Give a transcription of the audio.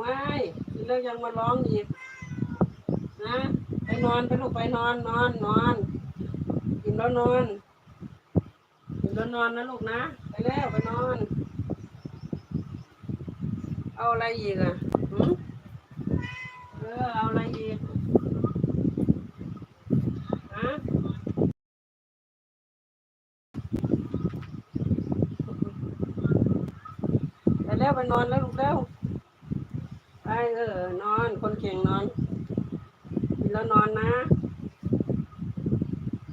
แล้วยังมาร้องอีกนะไปนอนไปลูกไปนอนนอนนอนกินแล้วนอนกินแล้วนอนนะลูกนะ ไปแล้วไปนอน เอาอะไรอีกอะหืมเออเอาอะไรอีกฮะไปแล้วไปนอนแล้วลูกแล้ว ไปเออนอนคนเก่งนอนกินแล้วนอนนะ